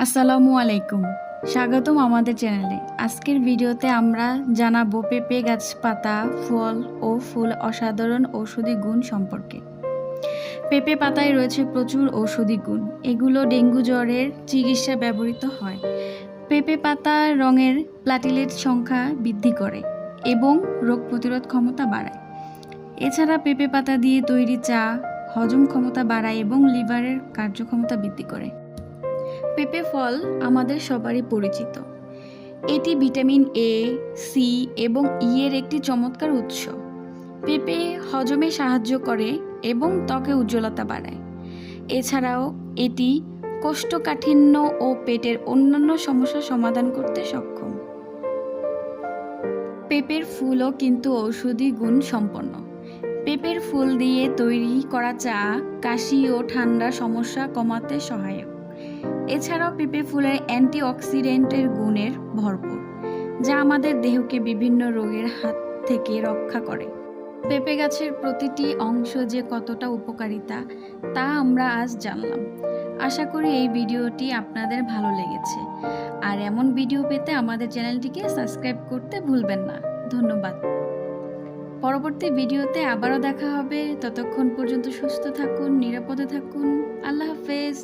আসসালামু আলাইকুম। স্বাগতম আমাদের চ্যানেলে। আজকের ভিডিওতে আমরা জানাব পেঁপে গাছ পাতা ফল ও ফুল অসাধারণ ঔষধি গুণ সম্পর্কে। পেঁপে পাতায় রয়েছে প্রচুর ঔষধি গুণ। এগুলো ডেঙ্গু জ্বরের চিকিৎসা ব্যবহৃত হয়। পেঁপে পাতার রঙের প্লাটিলেট সংখ্যা বৃদ্ধি করে এবং রোগ প্রতিরোধ ক্ষমতা বাড়ায়। এছাড়া পেঁপে পাতা দিয়ে তৈরি চা হজম ক্ষমতা বাড়ায় এবং লিভারের কার্যক্ষমতা বৃদ্ধি করে। পেঁপে ফল আমাদের সবারই পরিচিত। এটি ভিটামিন এ সি এবং ই এর একটি চমৎকার উৎস। পেঁপে হজমে সাহায্য করে এবং ত্বকে উজ্জ্বলতা বাড়ায়। এছাড়াও এটি কোষ্ঠকাঠিন্য ও পেটের অন্যান্য সমস্যা সমাধান করতে সক্ষম। পেঁপের ফুলও কিন্তু ঔষধি গুণ সম্পন্ন। পেঁপের ফুল দিয়ে তৈরি করা চা, কাশি ও ঠান্ডা সমস্যা কমাতে সহায়ক। এছাড়াও পেঁপে ফুলের অ্যান্টিঅক্সিডেন্টের গুণের ভরপুর, যা আমাদের দেহকে বিভিন্ন রোগের হাত থেকে রক্ষা করে। পেঁপে গাছের প্রতিটি অংশ যে কতটা উপকারিতা, তা আমরা আজ জানলাম। আশা করি এই ভিডিওটি আপনাদের ভালো লেগেছে। আর এমন ভিডিও পেতে আমাদের চ্যানেলটিকে সাবস্ক্রাইব করতে ভুলবেন না। ধন্যবাদ। পরবর্তী ভিডিওতে আবারও দেখা হবে। ততক্ষণ পর্যন্ত সুস্থ থাকুন, নিরাপদে থাকুন। আল্লাহ হাফেজ।